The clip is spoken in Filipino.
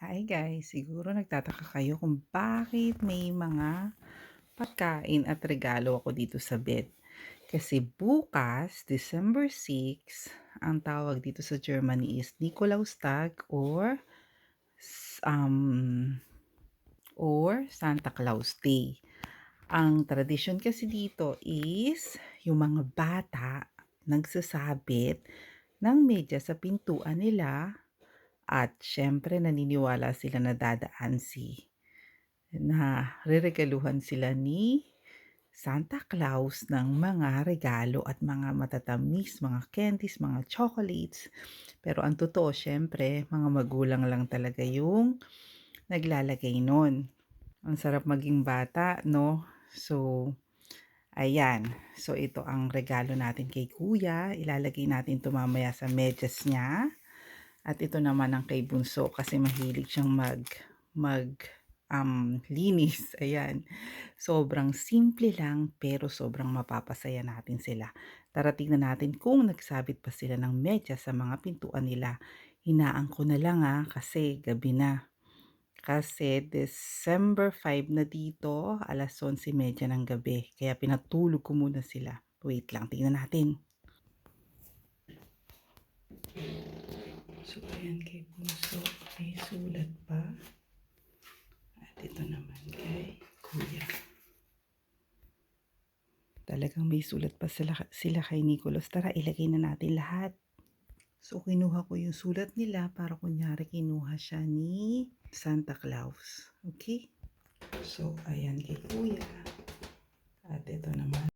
Hi guys, siguro nagtataka kayo kung bakit may mga pagkain at regalo ako dito sa bed. Kasi bukas, December 6, ang tawag dito sa Germany is Nikolaustag or um or Santa Claus Day. Ang tradisyon kasi dito is yung mga bata nagsasabit ng medyas sa pintuan nila at syempre naniniwala sila na dadaan si na reregaluhan sila ni Santa Claus ng mga regalo at mga matatamis, mga candies, mga chocolates. Pero ang totoo syempre, mga magulang lang talaga yung naglalagay nun. Ang sarap maging bata, no? So, ayan. So, ito ang regalo natin kay kuya. Ilalagay natin ito mamaya sa medyas niya. At ito naman ang kay Bunso kasi mahilig siyang mag mag um, linis. Ayan. Sobrang simple lang pero sobrang mapapasaya natin sila. Tara tignan natin kung nagsabit pa sila ng medyas sa mga pintuan nila. Hinaan ko na lang ah kasi gabi na. Kasi December 5 na dito, alas 11.30 ng gabi. Kaya pinatulog ko muna sila. Wait lang, tingnan natin. So, ayan kay Bunso, may sulat pa. At ito naman kay Kuya. Talagang may sulat pa sila, sila kay Nicolas. Tara, ilagay na natin lahat. So, kinuha ko yung sulat nila para kunyari kinuha siya ni Santa Claus. Okay? So, ayan kay Kuya. At ito naman